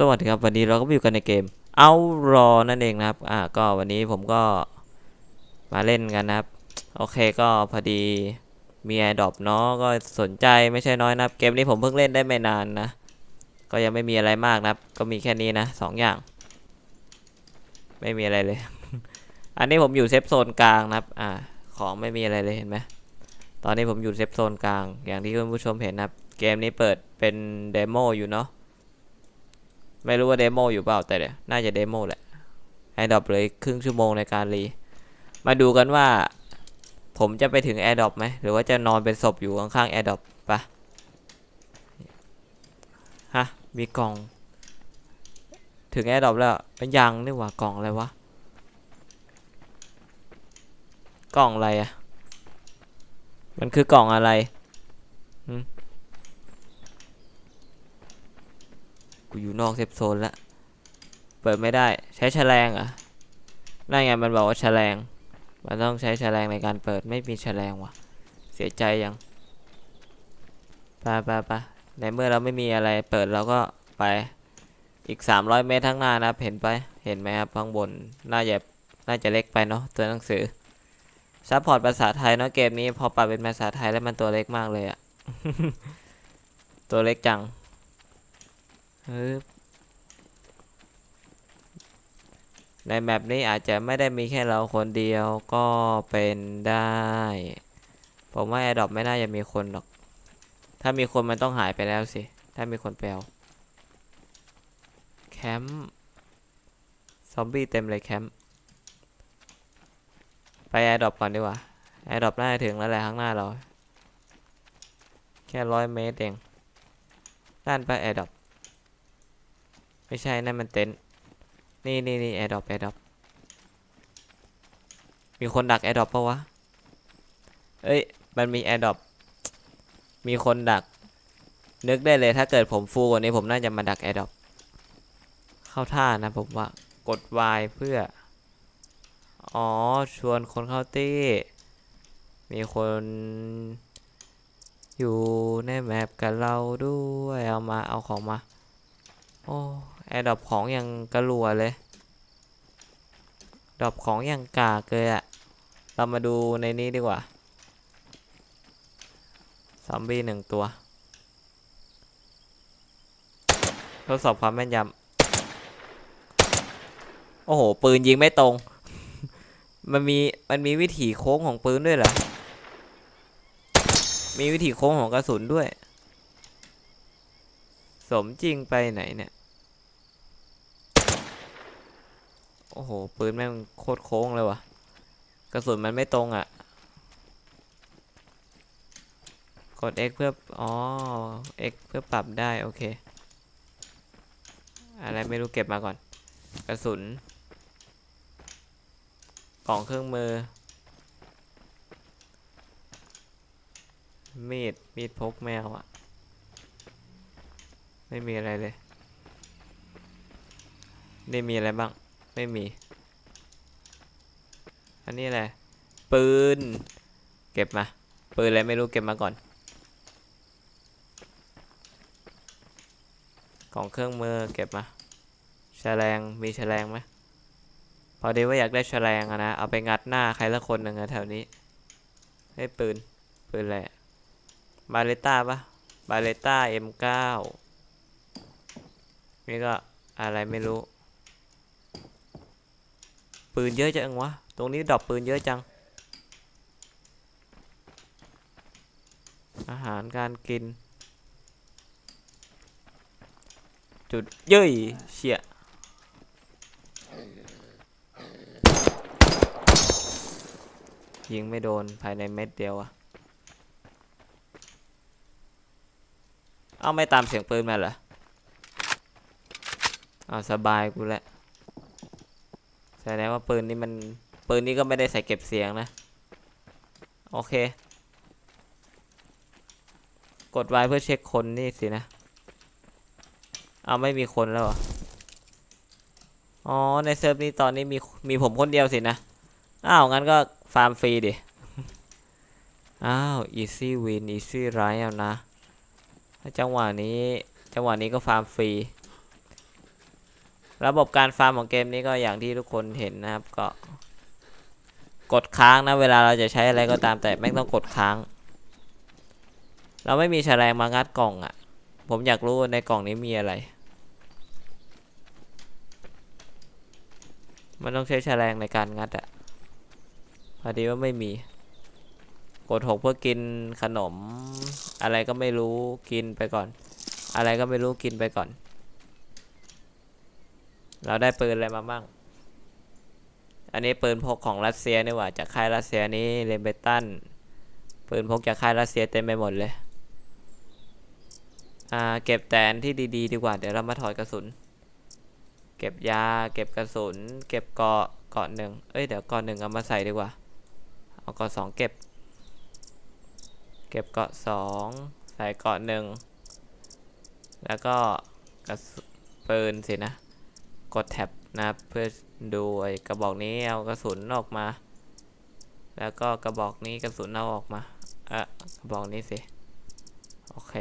สวัสดีครับ วันนี้เราก็อยู่กันในเกมเอารอนั่นเองนะครับ อ่าก็วันนี้ผมก็มาเล่นกันนะครับ โอเคก็พอดีมีแอร์ดอปเนาะก็สนใจไม่ใช่น้อยนะครับ เกมนี้ผมเพิ่งเล่นได้ไม่นานนะ ก็ยังไม่มีอะไรมากนะครับ ก็มีแค่นี้นะสองอย่าง ไม่มีอะไรเลย อันนี้ผมอยู่เซฟโซนกลางนะครับ อ่า ของไม่มีอะไรเลยเห็นไหมตอนนี้ผมอยู่เซฟโซนกลาง อย่างที่คุณผู้ชมเห็นนะครับ เกมนี้เปิดเป็นเดโมอยู่เนาะ ไม่รู้ว่าเดโมอยู่เปล่าแต่เดี๋ยวน่าจะเดโมแหละแอร์ดรอปเลยครึ่งชั่วโมงในการรีมาดูกันว่า ผมจะไปถึงแอร์ดรอปไหมหรือว่าจะนอนเป็นศพอยู่ข้างๆแอร์ดรอปปะฮะมีกล่อง ถึงแอร์ดรอปแล้วเป็นยังนี่หว่ากล่องอะไรวะกล่องอะไรอะมันคือกล่องอะไรกู อยู่นอกเซฟโซนแล้วเปิดไม่ได้ใช้แฉลงอะนั่นไงมันบอกว่าแฉลง มันต้องใช้แฉลงในการเปิดไม่มีแฉลงว่ะ เสียใจยังไปไปไปในเมื่อเราไม่มีอะไรเปิดเราก็ไปอีก 300 เมตรทั้างหน้านะครับเห็นไปเห็นไหมครับข้างบนน่าจะน่าจะเล็กไปเนาะตัวหนังสือซัพพอร์ตภาษาไทยเนาะเกมนี้พอปรับเป็นภาษาไทยแล้วมันตัวเล็กมากเลยอะตัวเล็กจัง ในแมปนี้อาจจะไม่ได้มีแค่เราคนเดียวก็เป็นได้ ผมว่าแอร์ดรอปไม่น่าจะมีคนหรอก ถ้ามีคนมันต้องหายไปแล้วสิ ถ้ามีคนแปลวแคมป์ซอมบี้เต็มเลยแคมป์ไปแอร์ดรอปก่อนดีกว่าแอร์ดรอปน่าจะถึงแล้วแหละข้างหน้าเรา แค่ร้อยเมตรเองด้านไปแอร์ดรอป ไม่ใช่นั่นมันเต็นท์นี่นี่นี่แอร์ดรอปแอร์ดรอปมีคนดักแอร์ดรอปปะวะเอ้ย มันมีแอร์ดรอปมีคนดัก นึกได้เลยถ้าเกิดผมฟูกว่านี้ผมน่าจะมาดักแอร์ดรอปเข้าท่านะผมว่ากด Y เพื่อ อ๋อ ชวนคนเข้าตี้ มีคนอยู่ในแมปกับเราด้วย เอามา เอาของมา โอ้ แอร์ดอปของอยังกระลัวเลย ดอปของอยังกากเลยอะเรามาดูในนี้ดีกว่า ซอมบี้หนึ่งตัว ทดสอบความแม่นยำ โอ้โห ปืนยิงไม่ตรง มันมี มันมีวิถีโค้งของปืนด้วยเหรอ มีวิถีโค้งของกระสุนด้วย สมจริงไปไหนเนี่ย โอ้โห ปืนแม่งโคตรโค้งเลยวะกระสุนมันไม่ตรงอะ่ะ กด X เพื่อ อ๋อ X เพื่อปรับได้ โอเค อะไรไม่รู้เก็บมาก่อน กระสุน กล่องเครื่องมือ มีด มีดพกแมวอะไม่มีอะไรเลย นี่มีอะไรบ้าง ไม่มี อันนี้อะไร ปืน เก็บมา ปืนอะไรไม่รู้เก็บมาก่อนกล่องเครื่องมือเก็บมาแฉลงมีแฉลงไหมพอดีว่าอยากได้แฉลงอะนะ เอาไปงัดหน้าใครละคนหนึ่งอะแถวนี้ ให้ปืน ปืนอะไรอะบาเลต้าปะบาเลต้า M9 นี่ก็อะไรไม่รู้ ปืนเยอะจังวะ ตรงนี้ดรอปปืนเยอะจัง อาหารการกิน จุดเย้ยเชี่ยยิงไม่โดนภายในเม็ดเดียวอะเอาไม่ตามเสียงปืนมาเหรอ เอาสบายกูแหละ สดงว่าปืนนี้มันปืนนี้ก็ไม่ได้ใส่เก็บเสียงนะ โอเค กดไว้เพื่อเช็คคนนี่สินะ เอาไม่มีคนแล้วเหรอ อ๋อ ในเซิร์ฟนี้ตอนนี้มีมีผมคนเดียวสินะ อ้าว งั้นก็ฟาร์มฟรีดิ อ้าว easy win easy ride เอานะ จังหวะนี้ จังหวะนี้ก็ฟาร์มฟรี ระบบการฟาร์มของเกมนี้ก็อย่างที่ทุกคนเห็นนะครับ ก็ กดค้างนะ เวลาเราจะใช้อะไรก็ตามแต่ไม่ต้องกดค้าง เราไม่มีแฉลงมางัดกล่องอะ่ะ ผมอยากรู้ในกล่องนี้มีอะไร มันต้องใช้แฉลงในการงัดอะพอดีว่าไม่มี กดหกเพื่อกินขนม อะไรก็ไม่รู้กินไปก่อน อะไรก็ไม่รู้กินไปก่อน เราได้ปืนอะไรมาบ้าง อันนี้ปืนพกของรัสเซียนี่หว่าจากค่ายรัสเซียนี้เรเบตันปืนพกจากค่ายรัสเซียเต็มไปหมดเลย อ่าเก็บแตนที่ดีๆดีกว่า เดี๋ยวเรามาถอดกระสุน เก็บยา เก็บกระสุน เก็บเกาะเกาะหนึ่งเอ้ยเดี๋ยวเกาะหนึ่งเอามาใส่ดีกว่า เอาเกาะสองเก็บ เก็บเกาะสองใส่เกาะหนึ่งแล้วก็กระสุนปืนสินะ กดแท็บนะครับเพื่อดูไอ้กระบอกนี้เอากระสุนออกมา แล้วก็กระบอกนี้กระสุนเอาออกมาเอะกระบอกนี้สิโอเค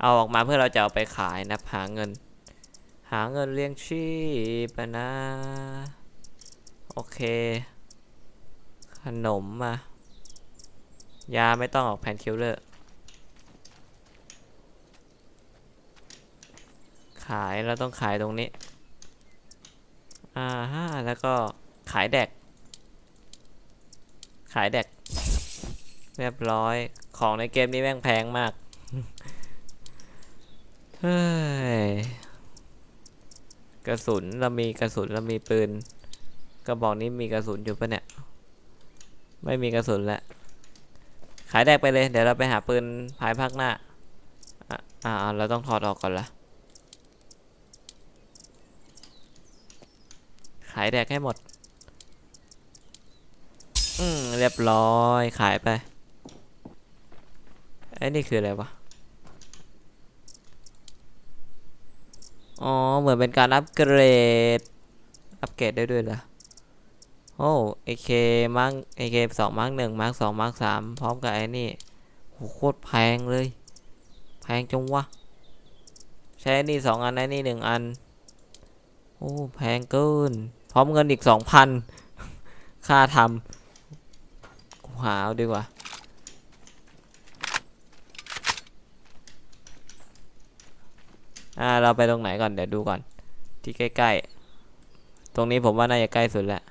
เอาออกมาเพื่อเราจะเอาไปขายนะหาเงิน หาเงินเลี้ยงชีพนะโอเค ขนมมายาไม่ต้องออกแพนคิลเลอร์ ขายเราต้องขายตรงนี้ อ่าฮะแล้วก็ขายแดก ขายแดก เรียบร้อย ของในเกมนี้แม่งแพงมาก เฮ้ย กระสุนเรามีกระสุนเรามีปืน กระบอกนี้มีกระสุนอยู่ปะเนี่ย ไม่มีกระสุนแล้ว ขายแดกไปเลย เดี๋ยวเราไปหาปืนภายภาคหน้า อะอ่าเราต้องถอดออกก่อนละายแดกให้หมด อืม เรียบร้อยขายไปไอ้นี่คืออะไรวะ อ๋อ เหมือนเป็นการอัปเกรด อัปเกรดได้ด้วยเหรอ โอ้เอเคมาร์กเอเคสองมาร์กหนึ่งมาร์กสองมาร์กสามพร้อมกับไอ้นี่โหโคตรแพงเลย แพงจังวะ ใช้ไอ้นี่สองอันไอ้นี่หนึ่งอัน โอ้ แพงเกิน พร้อมเงินอีกสองพันค่าทำกูหาเอาดีกว่าอ่าเราไปตรงไหนก่อนเดี๋ยวดูก่อน ที่ใกล้ๆ ตรงนี้ผมว่าน่าจะใกล้สุดแล้ว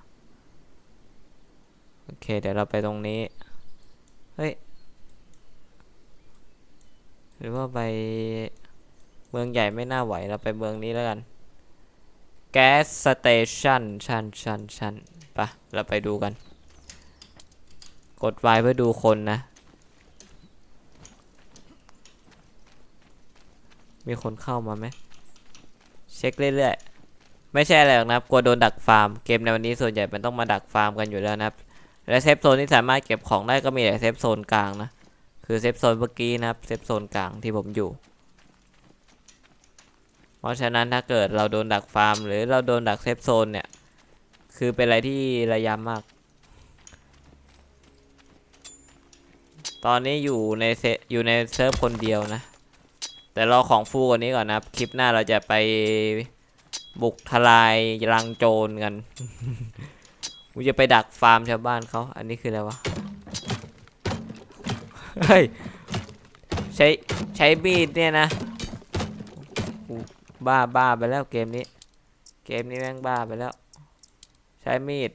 โอเค เดี๋ยวเราไปตรงนี้ เฮ้ย หรือว่าไปเมืองใหญ่ไม่น่าไหวเราไปเมืองนี้แล้วกัน แก๊สสเตชันชันชันชันปะเราไปดูกัน กดไวเพื่อดูคนนะ มีคนเข้ามาไหม เช็คเรื่อยๆ ไม่ใช่อะไรหรอกนะครับ กลัวโดนดักฟาร์ม เกมในวันนี้ส่วนใหญ่มันต้องมาดักฟาร์มกันอยู่แล้วนะครับ และเซฟโซนที่สามารถเก็บของได้ก็มีแต่เซฟโซนกลางนะ คือเซฟโซนเมื่อกี้นะครับ เซฟโซนกลางที่ผมอยู่ ราะฉะนั้นถ้าเกิดเราโดนดักฟาร์ม หรือเราโดนดักเซฟโซนเนี่ย คือเป็นอะไรที่ระยำมาก ตอนนี้อยู่ในเซอยู่ในเซิร์ฟคนเดียวนะ แต่รอของฟูกว่านี้ก่อนนะครับคลิปหน้าเราจะไปบุกทลายรังโจรกันกูจะไปดักฟาร์มชาวบ้านเขา อันนี้คืออะไรวะ เฮ้ย ใช้ ใช้มีดเนี่ยนะ บ้าบ้าไปแล้วเกมนี้ เกมนี้แม่งบ้าไปแล้ว ใช้มีด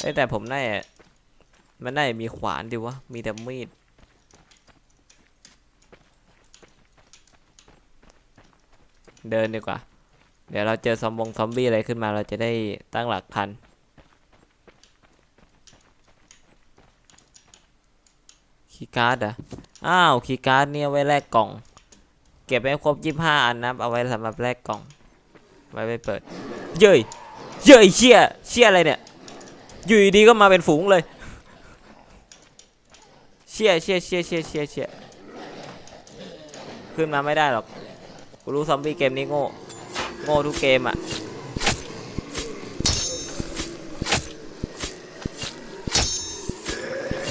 เอ้แต่ผมน่าจะมันน่าจะมีขวานดิวะ มีแต่มีด เดินดีกว่า เดี๋ยวเราเจอซอมบงซอมบี้อะไรขึ้นมาเราจะได้ตั้งหลักทันคีย์การ์ดเหรอะอ้าวคีย์การ์ดเนี่ยไว้แลกกล่อง เก็บให้ครบยี่ห้าอันนะเอาไว้สำหรับแลกกล่อง ไว้ไปเปิด เย้ยเย้ยเชี่ยเชี่ยอะไรเนี่ย อยู่ดีก็มาเป็นฝูงเลย เชี่ยเชี่ยเชี่ยเชี่ยเชี่ยเชี่ยขึ้นมาไม่ได้หรอก กูรู้ซอมบี้เกมนี้โง่ โง่ทุกเกมอะ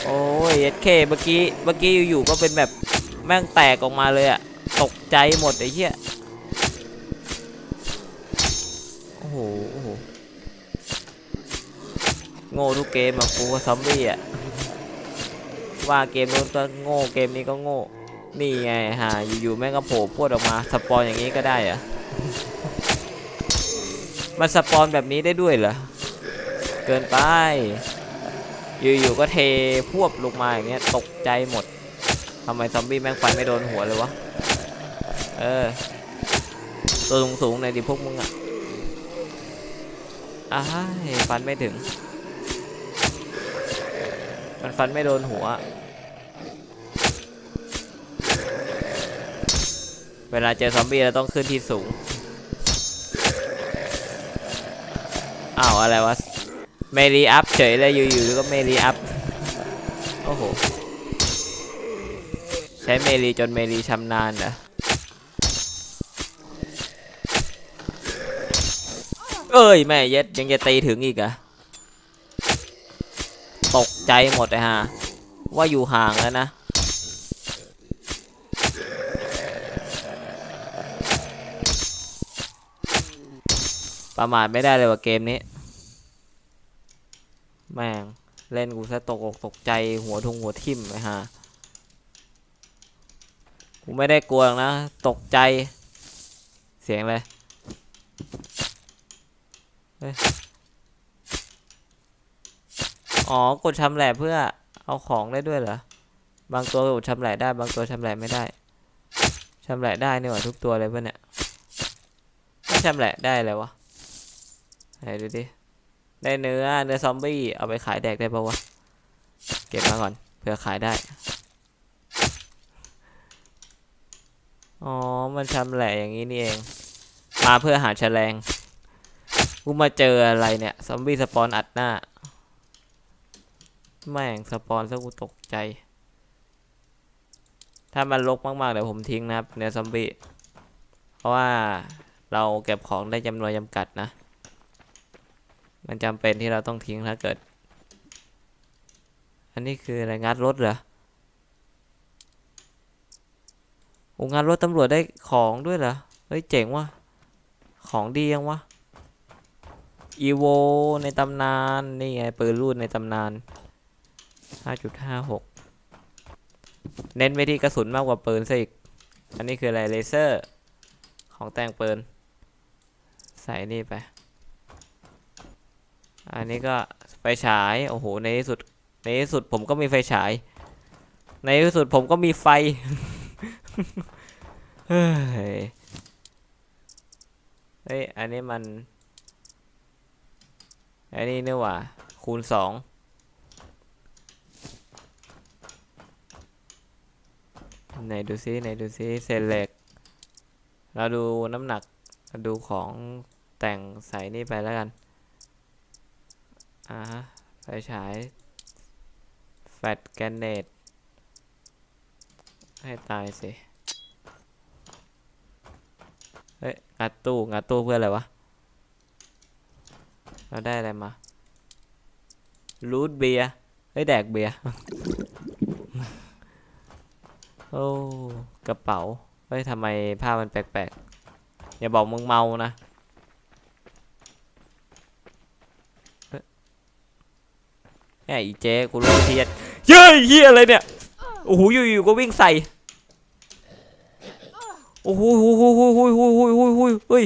โอ้ยเอสเคเมื่อกี้ เมื่อกี้อยู่ๆก็เป็นแบบแม่งแตกออกมาเลยอะ ตกใจหมดไอ้เหี้ย โอ้โห โอ้โห โง่ทุกเกมอะกูกับซอมบี้อะว่าเกมนู้นก็โง่เกมนี้ก็โง่ นี่ไงฮะอยู่ๆแม่งก็โผล่พรวดออกมาสปอนอย่างนี้ก็ได้เหรอะมันสปอนแบบนี้ได้ด้วยเหรอ เกินไป อยู่ๆก็เทพวบลงมาอย่างเงี้ยตกใจหมดทำไมซอมบี้แม่งไฟไม่โดนหัวเลยวะ เออ ตัวสูงๆหน่อยดิพวกมึงอะอ้าฟันไม่ถึง มันฟันไม่โดนหัว เวลาเจอซอมบี้เราต้องขึ้นที่สูง อ้าวอะไรวะ เมรีอัพเฉยเลยอยู่ๆก็เมรีอัพ โอ้โห ใช้เมรีจนเมรีชำนาญเหรอ เอ้ยแม่เย็ดยังจะตีถึงอีกเหรอะตกใจหมดเลยฮะ ว่าอยู่ห่างแล้วนะ ประมาทไม่ได้เลยว่าเกมนี้ แม่ง เล่นกูซะตกอกตกใจหัวทุงหัวทิ่มเลยฮะ กูไม่ได้กลัวนะ ตกใจ เสียงอะไรเฮ้ย อ๋อ กดชำแหละเพื่อเอาของได้ด้วยเหรอ บางตัวกดชำแหละได้ บางตัวชำแหละไม่ได้ชำแหละได้นี่หว่าทุกตัวเลยเพื่อนเนี่ยไม่ชำแหละได้เลยวะไหนดูดิ ได้เนื้อ เนื้อซอมบี้ เอาไปขายแดกได้ปะวะ เก็บมาก่อนเผื่อขายได้ อ๋อ มันชำแหละอย่างนี้นี่เอง มาเพื่อหาแฉลง กูมาเจออะไรเนี่ยซอมบี้สปอนอัดหน้า แม่งสปอนซะกูตกใจ ถ้ามันลกมาก ๆ เดี๋ยวผมทิ้งนะครับเนื้อซอมบี้ เพราะว่าเราเก็บของได้จำนวนจำกัดนะ มันจำเป็นที่เราต้องทิ้งถ้าเกิด อันนี้คืออะไรงัดรถเหรอโอ้งานรถตำรวจได้ของด้วยเหรอ เฮ้ยเจ๋งว่ะ ของดียังวะ อีโวในตำนาน นี่ไงปืนรูดในตำนาน 5.56 เน้นไปที่กระสุนมากกว่าปืนซะอีก อันนี้คืออะไรเลเซอร์ ของแต่งปืน ใส่นี่ไป อันนี้ก็ไฟฉาย โอ้โห ในที่สุด ในที่สุดผมก็มีไฟฉาย ในที่สุดผมก็มีไฟ เฮ้ยเฮ้ยอันนี้มัน อันนี้เนี่หว่า คูณสองไหนดูซิไหนดูซิเศษเล็กเราดูน้ำหนักดูของแต่งใส่นี่ไปแล้วกัน อ่าฮะไฟฉาย แฟลชแกนเนตให้ตายสิ เฮ้ย งัดตู้ งัดตู้เพื่ออะไรวะ เราได้อะไรมารูทเบียร์เฮ้ยแดกเบียร์โอ้กระเป๋าเฮ้ยทำไมผ้ามันแปลกๆ อย่าบอกมึงเมานะแหมอีเจ๊กูรู้เทียดเย้ยเฮียอะไรเนี่ย โอ้โหอยู่ๆก็วิ่งใส่ โอ้โหโอ้โหโอ้โหโอ้โหโอ้โหโอ้โหเฮ้ย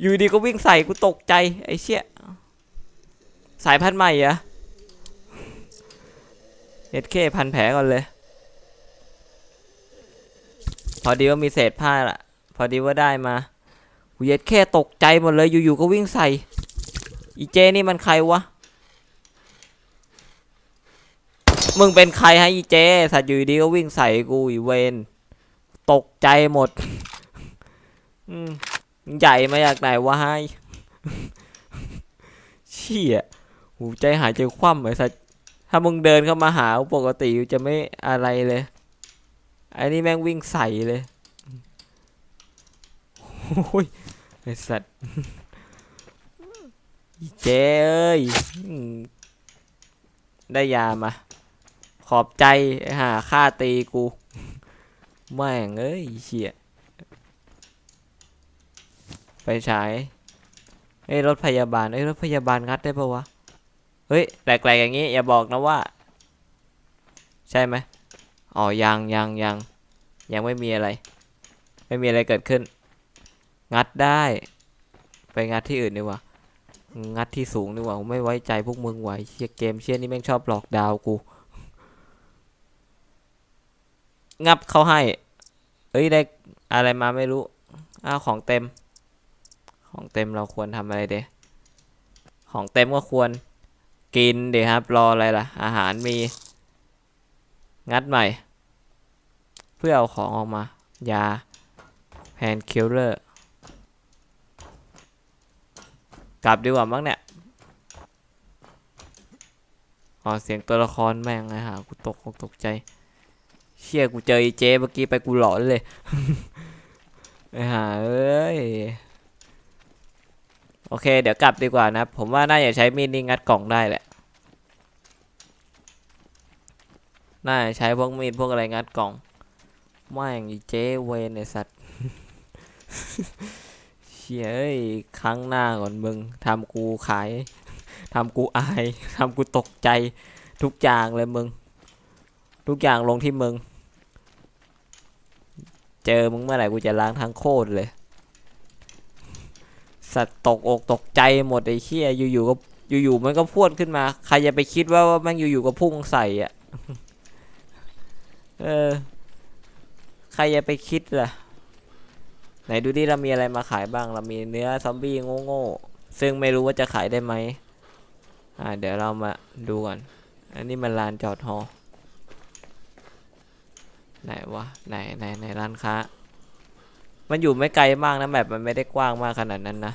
อยู่ดีก็วิ่งใส่กูตกใจไอ้เชี่ย สายพันธุ์ใหม่อะเอ็ดเคพันแผลก่อนเลย พอดีว่ามีเศษผ้าละพอดีว่าได้มาหูเย็ดแค่ตกใจหมดเลยอยู่ๆก็วิ่งใส่อีเจนี่มันใครวะ มึงเป็นใครฮะอีเจ สัตว์อยู่ดีก็วิ่งใส่กูอีเวนตกใจหมดอืมใหญ่มาจากไหนวะไฮเชี่ย หูใจหายใจคว่ำไอ้สัตว์ถ้ามึงเดินเข้ามาหาปกติจะไม่อะไรเลยไอ้นี่แม่งวิ่งใส่เลยโอ้ยไอ้สัตว์เจ้เอ้ยได้ยามา ขอบใจหาฆ่าตีกูแม่งเอ้ยเชี่ยไฟฉายเอ้รถพยาบาลเอ้รถพยาบาลงัดได้ปะวะ เฮ้ยแปลกๆอย่างนี้ อย่าบอกนะว่า ใช่ไหมอ๋อยังยังยังยังไม่มีอะไร ไม่มีอะไรเกิดขึ้น งัดได้ ไปงัดที่อื่นดีกว่า งัดที่สูงดีกว่าไม่ไว้ใจพวกมึงไว้เชียเกมเชี่ยนี่แม่งชอบหลอกดาวกู งับเขาให้ เอ้ยได้อะไรมาไม่รู้ อ้าวของเต็ม ของเต็มเราควรทำอะไรเดของเต็มก็ควร กินเดี๋ยวครับ รออะไรล่ะ อาหารมี งัดใหม่ เพื่อเอาของออกมา ยาแพนคิลเลอร์ กลับดีกว่ามั้งเนี่ยอ๋อเสียงตัวละครแม่งไงฮะกูตกกตกใจ เชี่ยกูเจอไอ้เจ๊เมื่อกี้ไปกูหลอนเลย ไอ้ห่าเอ้ย โอเค เดี๋ยวกลับดีกว่านะ ผมว่าน่าจะใช้มีดนี่งัดกล่องได้แหละ น่าจะใช้พวกมีดพวกอะไรงัดกล่องไม่งไอ้เจ๊เวนไอสัตว์เชี่ยเอ้ยครั้งหน้าก่อนมึงทำกูขายทำกูอายทำกูตกใจทุกอย่างเลยมึง ทุกอย่างลงที่มึง เจอมึงเมื่อไหร่กูจะล้างทั้งโคตรเลย สัตว์ตกอกตกใจหมดไอ้เชี่ยอยู่ๆก็อยู่ๆมันก็พูดขึ้นมา ใครจะไปคิดว่าว่ามันอยู่ๆก็พุ่งใส่อะเออใครจะไปคิดล่ะ ไหนดูดิเรามีอะไรมาขายบ้าง เรามีเนื้อซอมบี้โง่ๆซึ่งไม่รู้ว่าจะขายได้ไหมอ่าเดี๋ยวเรามาดูก่อน อันนี้มันลานจอดฮอไหนวะไหนไหนไหนร้านค้า มันอยู่ไม่ไกลมากนะแบบมันไม่ได้กว้างมากขนาดนั้นนะ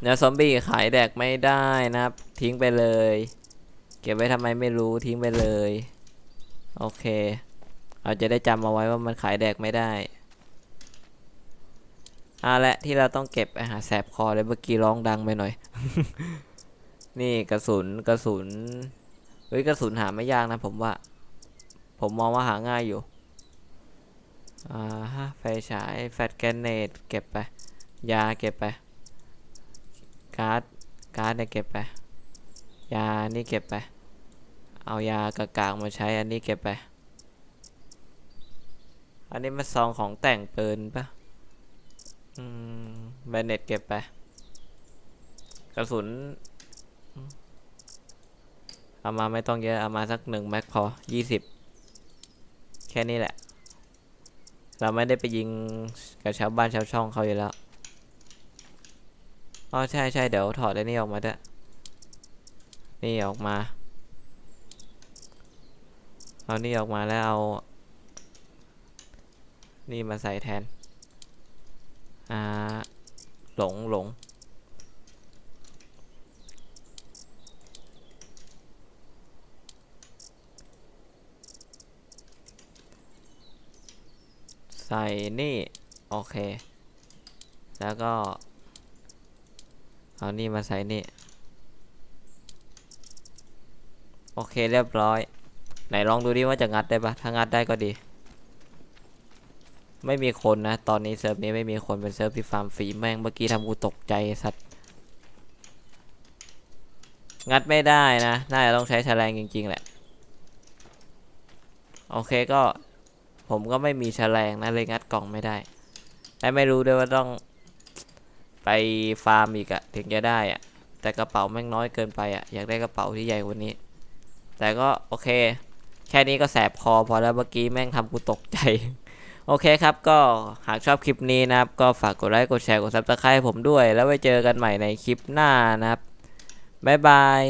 เนื้อซอมบี้ขายแดกไม่ได้นะครับ ทิ้งไปเลย เก็บไว้ทำไมไม่รู้ทิ้งไปเลย โอเค เราจะได้จำเอาไว้ว่ามันขายแดกไม่ได้อาและที่เราต้องเก็บอาหารแสบคอเลยเมื่อกี้ร้องดังไปหน่อย นี่กระสุนกระสุนเฮ้ยกระสุนหาไม่ยากนะผมว่า ผมมองว่าหาง่ายอยู่อ่าฮะไฟฉายแฟลชแกรเนตเก็บไป ยาเก็บไป การ์ดการ์ดเนี่ยเก็บไป ยานี่เก็บไป เอายากากากมาใช้อันนี้เก็บไป อันนี้มาซองของแต่งปืนปะอืมแบนเน็ตเก็บไป กระสุน เอามาไม่ต้องเยอะ เอามาสักหนึ่งแม็กพอยี่สิบแค่นี้แหละ เราไม่ได้ไปยิงกับชาวบ้านชาวช่องเขาอยู่แล้ว อ๋อใช่ใช่เดี๋ยวถอดไอ้นี่ออกมาด้วยนี่ออกมา เอานี่ออกมาแล้วเอา นี่มาใส่แทน อ่า หลงหลงใส่นี่ โอเค แล้วก็ เอานี่มาใส่นี่ โอเคเรียบร้อย ไหนลองดูดิว่าจะงัดได้ปะถ้างัดได้ก็ดี ไม่มีคนนะ ตอนนี้เซิร์ฟนี้ไม่มีคนเป็นเซิร์ฟที่ฟาร์มฟรีแม่งเมื่อกี้ทำกูตกใจสัตว์ งัดไม่ได้นะ น่าจะต้องใช้แฉลงจริง ๆ แหละ โอเคก็ผมก็ไม่มีแฉลงนะเลยงัดกล่องไม่ได้ และไม่รู้ด้วยว่าต้อง ไปฟาร์มอีกอะถึงจะได้อะแต่กระเป๋าแม่งน้อยเกินไปอะอยากได้กระเป๋าที่ใหญ่กว่านี้ แต่ก็โอเค แค่นี้ก็แสบคอพอแล้วเมื่อกี้แม่งทำกูตกใจ โอเคครับก็หากชอบคลิปนี้นะครับ ก็ฝากกดไลค์กดแชร์กดซับสไครต์ผมด้วย แล้วไว้เจอกันใหม่ในคลิปหน้านะครับบ๊ายบาย